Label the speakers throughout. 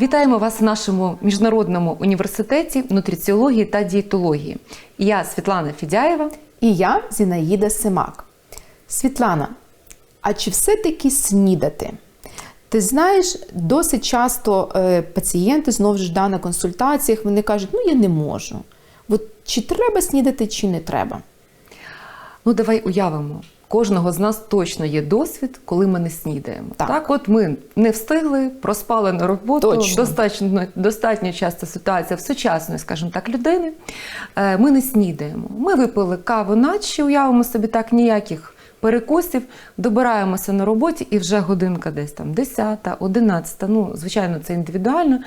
Speaker 1: Вітаємо вас в нашому міжнародному університеті нутриціології та дієтології. Я Світлана Фідяєва.
Speaker 2: І я Зінаїда Семак. Світлана, а чи все-таки снідати? Ти знаєш, досить часто е, пацієнти знову ж да, на консультаціях вони кажуть, ну я не можу. От чи треба снідати, чи не треба?
Speaker 1: Ну, давай уявимо. Кожного з нас точно є досвід, коли ми не снідаємо.
Speaker 2: Так.
Speaker 1: от ми не встигли, проспали на роботу.
Speaker 2: Точно.
Speaker 1: Достатньо, достатньо часто ситуація в сучасної, скажімо так, людини. Е, Ми не снідаємо. Ми випили каву, наче уявимо собі так ніяких перекусів, добираємося на роботі, і вже годинка десь там 10, 11, ну, звичайно, це індивідуально.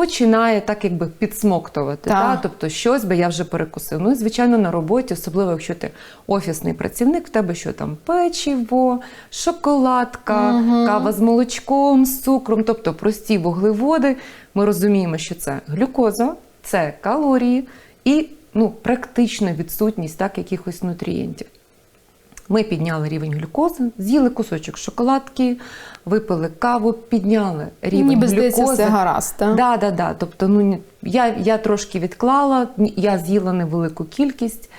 Speaker 1: Починає так, якби підсмоктувати.
Speaker 2: Так.
Speaker 1: Та? Тобто щось би я вже перекусив. Ну і звичайно на роботі, особливо якщо ти офісний працівник, в тебе що там печиво, шоколадка, кава з молочком, з цукром, тобто прості вуглеводи. Ми розуміємо, що це глюкоза, це калорії і ну, практична відсутність так, якихось нутрієнтів. Ми підняли рівень глюкози, з'їли кусочок шоколадки, випили каву, підняли рівень
Speaker 2: Ніби
Speaker 1: глюкози.
Speaker 2: здається, все гаразд. Та?
Speaker 1: Да, да, да. Тобто, ну я, я трошки відклала, я з'їла невелику кількість.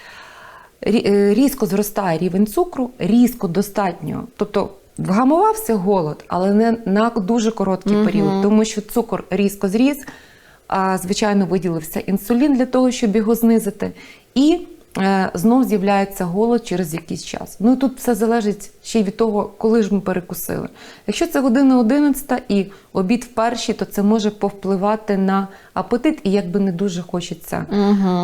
Speaker 1: Е, Різко зростає рівень цукру, різко достатньо. Тобто вгамувався голод, але не на дуже короткий період, тому що цукор різко зріс, а звичайно виділився інсулін для того, щоб його знизити. І знов з'являється голод через якийсь час. Ну і тут все залежить ще й від того, коли ж ми перекусили. Якщо це година 11 і обід в першій, то це може повпливати на апетит і якби не дуже хочеться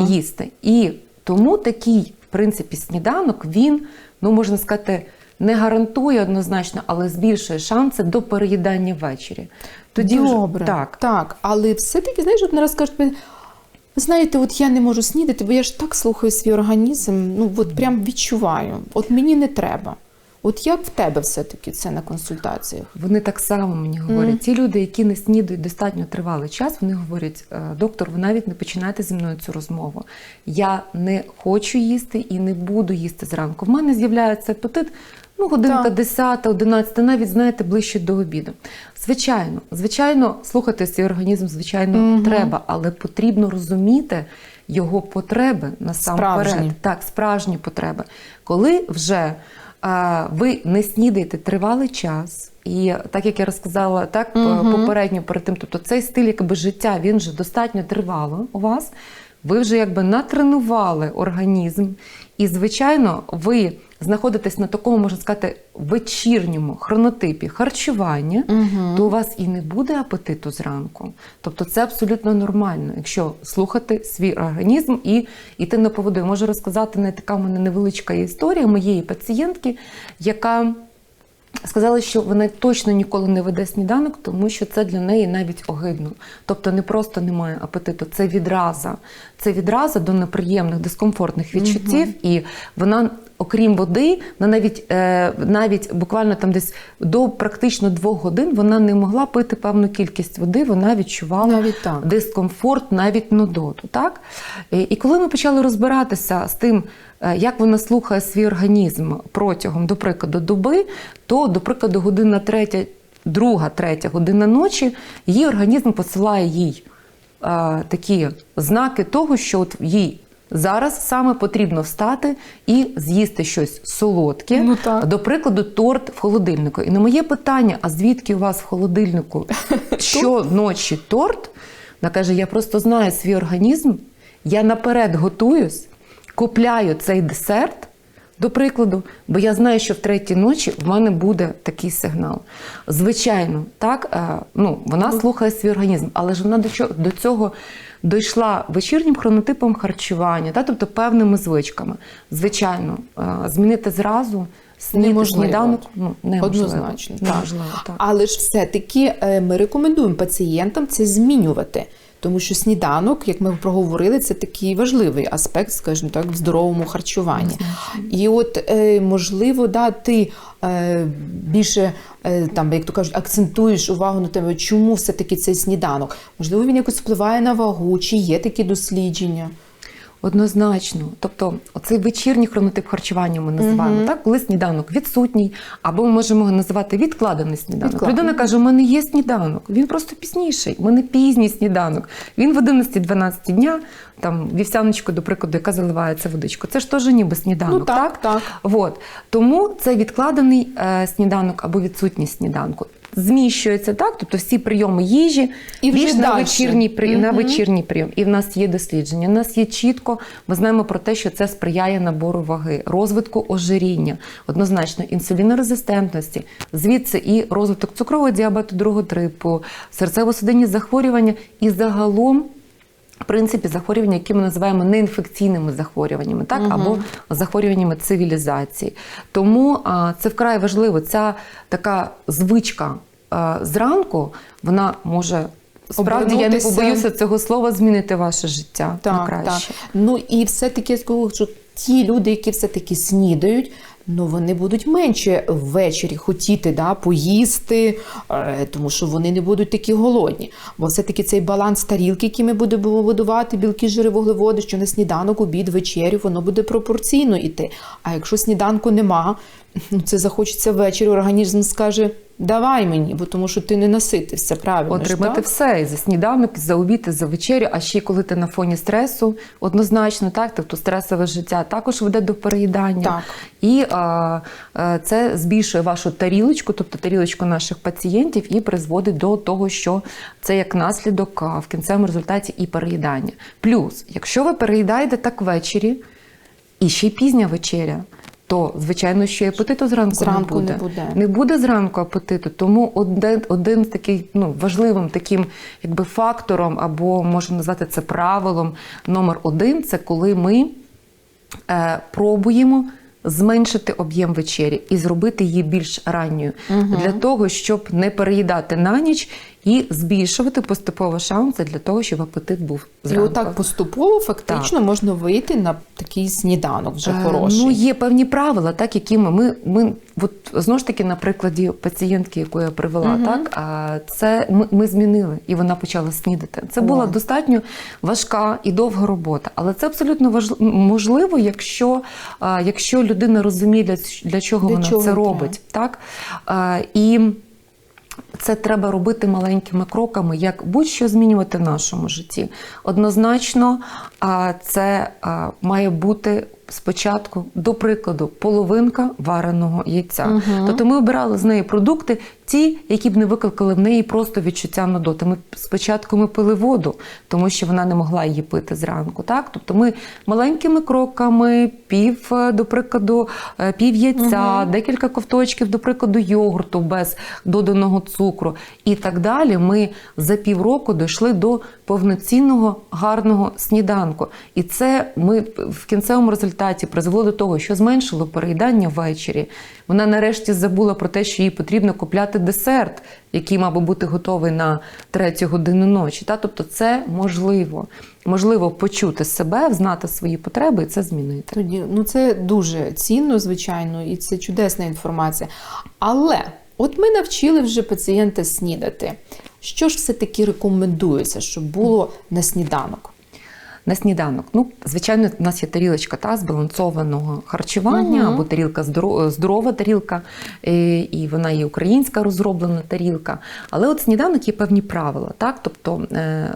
Speaker 1: їсти. І тому такий, в принципі, сніданок він, ну можна сказати, не гарантує однозначно, але збільшує шанси до переїдання ввечері. Тоді вже- так.
Speaker 2: так. Але все-таки, знаєш, от не раз кажуть, ви знаєте, от я не можу снідати, бо я ж так слухаю свій організм, ну от прям відчуваю. От мені не треба. От як в тебе все-таки це на консультаціях?
Speaker 1: Вони так само мені говорять. Ті люди, які не снідають достатньо тривалий час, вони говорять: «Е, доктор, ви навіть не починайте зі мною цю розмову. Я не хочу їсти і не буду їсти зранку. В мене з'являється апетит. Ну, годинка
Speaker 2: Так.
Speaker 1: 10, 11, навіть знаєте, ближче до обіду. Звичайно, звичайно, слухати свій організм, звичайно, треба, але потрібно розуміти його потреби насамперед.
Speaker 2: Справжні.
Speaker 1: Так, справжні потреби. Коли вже а, ви не снідаєте тривалий час, і так як я розказала так п- попередньо перед тим, тобто цей стиль якби життя він вже достатньо тривало у вас. Ви вже якби натренували організм, і звичайно, ви знаходитесь на такому, можна сказати, вечірньому хронотипі харчування, то у вас і не буде апетиту зранку. Тобто це абсолютно нормально, якщо слухати свій організм і йти на поводу. Я Можу розказати не така в мене невеличка історія моєї пацієнтки, яка Сказали, що вона точно ніколи не веде сніданок, тому що це для неї навіть огидно. Тобто не просто немає апетиту, це відраза. Це відраза до неприємних, дискомфортних відчуттів. І вона, окрім води, вона навіть, е, навіть буквально там десь до практично двох годин вона не могла пити певну кількість води, вона відчувала
Speaker 2: Навіть так.
Speaker 1: дискомфорт, навіть нудоту. Так? І і коли ми почали розбиратися з тим, е, як вона слухає свій організм протягом, до прикладу, доби, то, до прикладу, година третя, друга, третя година ночі, її організм посилає їй е, такі знаки того, що от їй. Зараз саме потрібно встати і з'їсти щось солодке,
Speaker 2: Ну, так.
Speaker 1: до прикладу, торт в холодильнику. І на моє питання: а звідки у вас в холодильнику щоночі торт? Вона каже: я просто знаю свій організм, я наперед готуюсь, купляю цей десерт. До прикладу, бо я знаю, що в третій ночі в мене буде такий сигнал. Звичайно, так, е, ну, вона слухає свій організм, але ж вона до чого до цього дійшла вечірнім хронотипом харчування, та, тобто певними звичками. Звичайно, е, змінити зразу
Speaker 2: Неможливо.
Speaker 1: сніданок ну, неможливо.
Speaker 2: Однозначно. Так.
Speaker 1: Неможливо, так.
Speaker 2: Але ж все-таки е, ми рекомендуємо пацієнтам це змінювати. Тому що сніданок, як ми проговорили, це такий важливий аспект, скажімо так, в здоровому харчуванні. І от, е, можливо, да, ти е, більше е, там, як то кажуть, акцентуєш увагу на тебе, чому все-таки цей сніданок. Можливо, він якось впливає на вагу, чи є такі дослідження.
Speaker 1: Однозначно. Тобто, оцей вечірній хронотип харчування ми називаємо, так? коли сніданок відсутній, або ми можемо його називати відкладений сніданок.
Speaker 2: Відкладений.
Speaker 1: Людина каже, у мене є сніданок, він просто пізніший, у мене пізній сніданок. Він в 11-12 дня, там вівсяночку, до прикладу, яка заливається водичкою. Це ж теж ніби сніданок,
Speaker 2: Ну, так, так.
Speaker 1: От. Тому це відкладений е, сніданок або відсутність сніданку. Зміщується так, тобто всі прийоми їжі
Speaker 2: І
Speaker 1: більш на вечірній при на вечірній прийом. І в нас є дослідження. У нас є чітко. Ми знаємо про те, що це сприяє набору ваги, розвитку ожиріння, однозначно інсулінорезистентності, звідси і розвиток цукрового діабету другого типу, серцево-судинні захворювання і загалом. В принципі, захворювання, які ми називаємо неінфекційними захворюваннями, так або захворюваннями цивілізації. Тому а, це вкрай важливо. Ця така звичка зранку, вона може справді я не побоюся цього слова змінити ваше життя на краще.
Speaker 2: так. Ну і все-таки я скажу, що ті люди, які все-таки снідають, ну вони будуть менше ввечері хотіти да, поїсти, е, тому що вони не будуть такі голодні. Бо все-таки цей баланс тарілки, який ми будемо будувати, білки, жири, вуглеводи, що на сніданок, обід, вечерю, воно буде пропорційно йти. А якщо сніданку нема, ну це захочеться ввечері, організм скаже. Давай мені, бо тому що ти не наситився, правильно. ж,
Speaker 1: Отримати
Speaker 2: так?
Speaker 1: все і за сніданок, і за обід, і за вечерю, а ще коли ти на фоні стресу, однозначно, так, тобто стресове життя також веде до переїдання.
Speaker 2: Так.
Speaker 1: І а, а, це збільшує вашу тарілочку, тобто тарілочку наших пацієнтів, і призводить до того, що це як наслідок а, в кінцевому результаті і переїдання. Плюс, якщо ви переїдаєте так ввечері, і ще й пізня вечеря. То, звичайно, що і апетиту зранку,
Speaker 2: Зранку
Speaker 1: не
Speaker 2: не
Speaker 1: буде.
Speaker 2: буде.
Speaker 1: Не буде зранку апетиту, тому один, один з таких ну, важливим таким якби, фактором, або можна назвати це правилом номер один це коли ми е, пробуємо зменшити об'єм вечері і зробити її більш ранньою для того, щоб не переїдати на ніч і збільшувати поступово шанси для того, щоб апетит був
Speaker 2: І отак поступово фактично можна вийти на такий сніданок вже
Speaker 1: Е. Ну, є певні правила, так, які ми, ми, ми от, знову ж таки, на прикладі пацієнтки, яку я привела, так, а, це ми, ми змінили, і вона почала снідати. Це була
Speaker 2: О.
Speaker 1: достатньо важка і довга робота, але це абсолютно важливо, можливо, якщо, а, якщо людина розуміє, для, для чого
Speaker 2: Для
Speaker 1: вона
Speaker 2: чого
Speaker 1: це робить. Так? А, і це треба робити маленькими кроками, як будь-що змінювати в нашому житті. Однозначно, це має бути спочатку, до прикладу, половинка вареного яйця. Тобто ми обирали з неї продукти, ті, які б не викликали в неї просто відчуття нудоти. Ми спочатку ми пили воду, тому що вона не могла її пити зранку. Так? Тобто ми маленькими кроками, пів, е, до прикладу, е, пів яйця, декілька ковточків, до прикладу, йогурту без доданого цукру і так далі. Ми за півроку дійшли до повноцінного гарного сніданку. І це ми в кінцевому результаті призвело до того, що зменшило переїдання ввечері. Вона нарешті забула про те, що їй потрібно купляти десерт, який мав би бути готовий на третю годину ночі. Та? Тобто це можливо. Можливо почути себе, знати свої потреби і це змінити.
Speaker 2: Тоді ну це дуже цінно, звичайно, і це чудесна інформація. Але от ми навчили вже пацієнта снідати. Що ж все-таки рекомендується, щоб було на сніданок?
Speaker 1: На сніданок. Ну, звичайно, у нас є тарілочка та збалансованого харчування,
Speaker 2: Мгм.
Speaker 1: або тарілка здоро- здорова тарілка, е, і вона є українська розроблена тарілка. Але от сніданок є певні правила. Так? Тобто, е,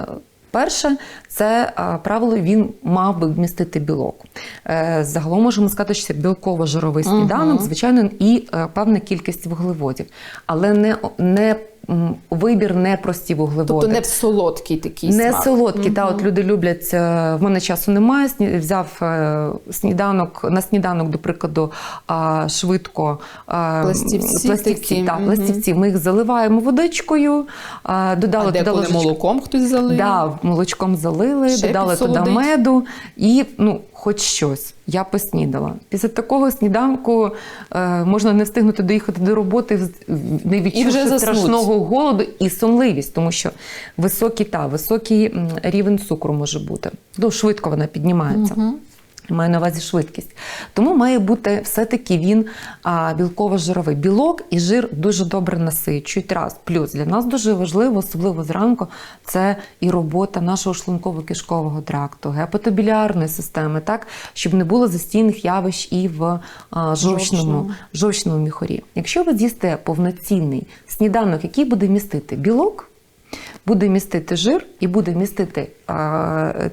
Speaker 1: перше, це правило він мав би вмістити білок. Е, Загалом можемо сказати, що це білково-жировий сніданок, звичайно, і певна кількість вуглеводів. Але не, не вибір не прості вуглеводи.
Speaker 2: Тобто не солодкий такий
Speaker 1: Не
Speaker 2: смак.
Speaker 1: солодкі, та от люди люблять. е, В мене часу немає. Взяв е, сніданок на сніданок, до прикладу, швидко
Speaker 2: Пластівці
Speaker 1: пластівці,
Speaker 2: такі,
Speaker 1: та,
Speaker 2: мгм.
Speaker 1: пластівці. Ми їх заливаємо водичкою, додали
Speaker 2: А
Speaker 1: туди ложечку-
Speaker 2: молоком хтось залив.
Speaker 1: Да, молочком залили,
Speaker 2: Ще
Speaker 1: додали туди меду і ну, хоч щось. Я поснідала. Після такого сніданку е, можна не встигнути доїхати до роботи, в- не відчувши страшного голоду і сонливість, тому що високий та високий рівень цукру може бути. Ну, швидко вона піднімається. Маю на увазі швидкість. Тому має бути все-таки він білково-жировий. Білок і жир дуже добре насичують. Раз. Плюс для нас дуже важливо, особливо зранку, це і робота нашого шлунково-кишкового тракту, гепатобілярної системи, так, щоб не було застійних явищ і в а, жовчному,
Speaker 2: Жовчному.
Speaker 1: міхурі. Якщо ви з'їсте повноцінний сніданок, який буде містити білок, буде містити жир і буде містити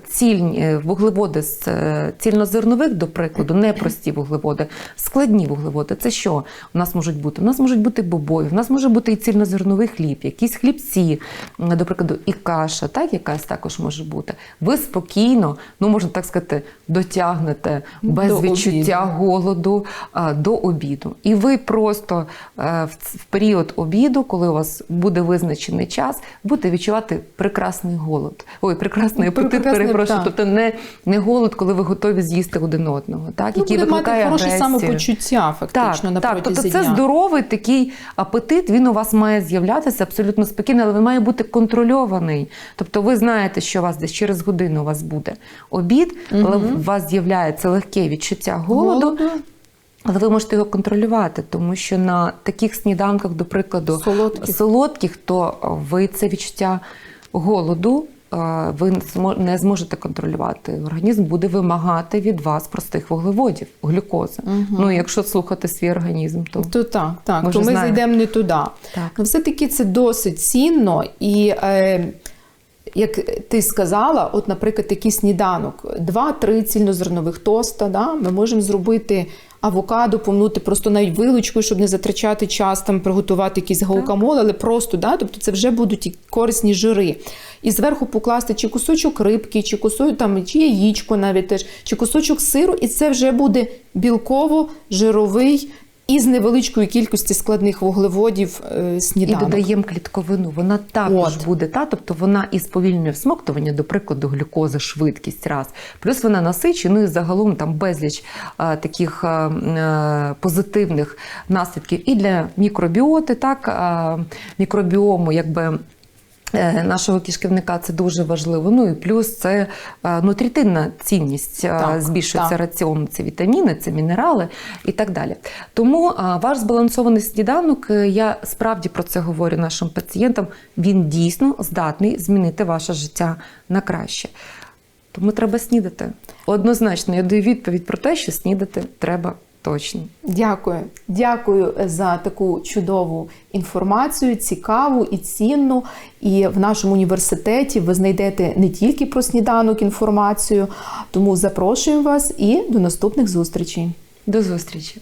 Speaker 1: цільні е, вуглеводи з е, цільнозернових, до прикладу, не прості вуглеводи, складні вуглеводи. Це що у нас можуть бути? У нас можуть бути бобові, у нас може бути і цільнозерновий хліб, якісь хлібці, до прикладу, і каша, так, якась також може бути. Ви спокійно, ну можна так сказати, дотягнете без
Speaker 2: До
Speaker 1: відчуття
Speaker 2: обіду.
Speaker 1: голоду до обіду. І ви просто е, в, в період обіду, коли у вас буде визначений час, будете відчувати прекрасний голод. Ой, прекрасний апетит, перепрошую. Тобто не, не голод, коли ви готові з'їсти один одного, так?
Speaker 2: Ну,
Speaker 1: який
Speaker 2: буде мати хороше самопочуття, фактично, на
Speaker 1: так, тобто це здоровий такий апетит, він у вас має з'являтися абсолютно спокійно, але він має бути контрольований. Тобто ви знаєте, що у вас десь через годину у вас буде обід, але у вас з'являється легке відчуття голоду.
Speaker 2: Голоду.
Speaker 1: Але ви можете його контролювати, тому що на таких сніданках, до прикладу,
Speaker 2: Солодких.
Speaker 1: солодких, то ви це відчуття голоду. е, Ви не зможете контролювати. Організм буде вимагати від вас простих вуглеводів, глюкози. Ну, якщо слухати свій організм, то
Speaker 2: То так, так,
Speaker 1: Ми
Speaker 2: то ми
Speaker 1: знаємо.
Speaker 2: зайдемо не туди.
Speaker 1: Так.
Speaker 2: Ну, все-таки це досить цінно. І е, як ти сказала, от, наприклад, такий сніданок, два-три цільнозернових тоста, да, ми можемо зробити авокадо, помнути просто навіть вилочкою, щоб не затрачати час, там приготувати якийсь гаукамол, але просто, да, тобто це вже будуть і корисні жири. І зверху покласти чи кусочок рибки, чи кусочок там, чи яєчко навіть теж, чи кусочок сиру, і це вже буде білково-жировий із невеличкою кількості складних вуглеводів е,
Speaker 1: і додаємо клітковину. Вона також
Speaker 2: От.
Speaker 1: буде та, тобто вона і сповільнює всмоктування, до прикладу, глюкози, швидкість раз. Плюс вона насичує, ну і загалом там безліч а, таких а, е, позитивних наслідків і для мікробіоти, так а, мікробіому, якби. Е, Нашого кишківника це дуже важливо. Ну і плюс це е, нутрітинна цінність е,
Speaker 2: Так,
Speaker 1: збільшується
Speaker 2: так.
Speaker 1: раціон, це вітаміни, це мінерали і так далі. Тому ваш збалансований сніданок, я справді про це говорю нашим пацієнтам. Він дійсно здатний змінити ваше життя на краще. Тому треба снідати. Однозначно, я даю відповідь про те, що снідати треба точно.
Speaker 2: Дякую, дякую за таку чудову інформацію, цікаву і цінну. І в нашому університеті ви знайдете не тільки про сніданок інформацію, тому запрошуємо вас і до наступних зустрічей.
Speaker 1: До зустрічі!